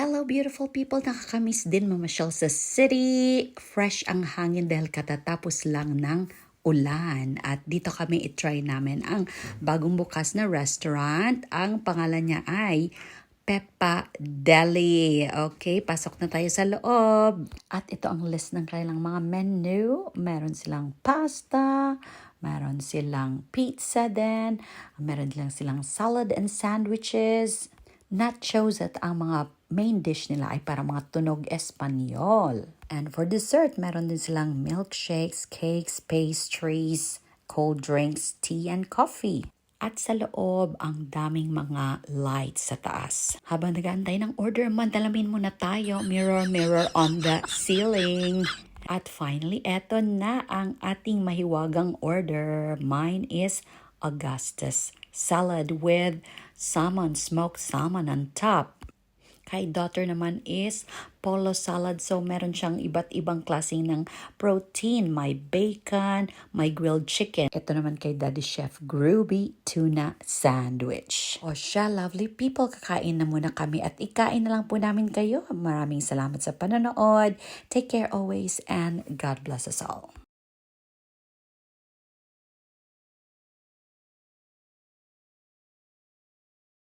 Hello beautiful people, nakakamiss din mamasyal sa city. Fresh ang hangin dahil katatapos lang ng ulan. At dito kami itry namin ang bagong bukas na restaurant. Ang pangalan niya ay Peppa Deli. Okay, pasok na tayo sa loob. At ito ang list ng kanilang mga menu. Meron silang pasta, meron silang pizza din, meron lang silang salad and sandwiches, nachos at ang mga main dish nila ay para mga tunog Espanyol. And for dessert, meron din silang milkshakes, cakes, pastries, cold drinks, tea, and coffee. At sa loob, ang daming mga lights sa taas. Habang nag-aantay ng order, mandalamin muna tayo. Mirror, mirror on the ceiling. At finally, eto na ang ating mahiwagang order. Mine is Augustus salad with salmon, smoked salmon on top. Kay daughter naman is polo salad. So, meron siyang iba't ibang klase ng protein. May bacon, may grilled chicken. Ito naman kay Daddy Chef Groovy tuna sandwich. O siya, lovely people, kakain na muna kami at ikain na lang po namin kayo. Maraming salamat sa panonood. Take care always and God bless us all.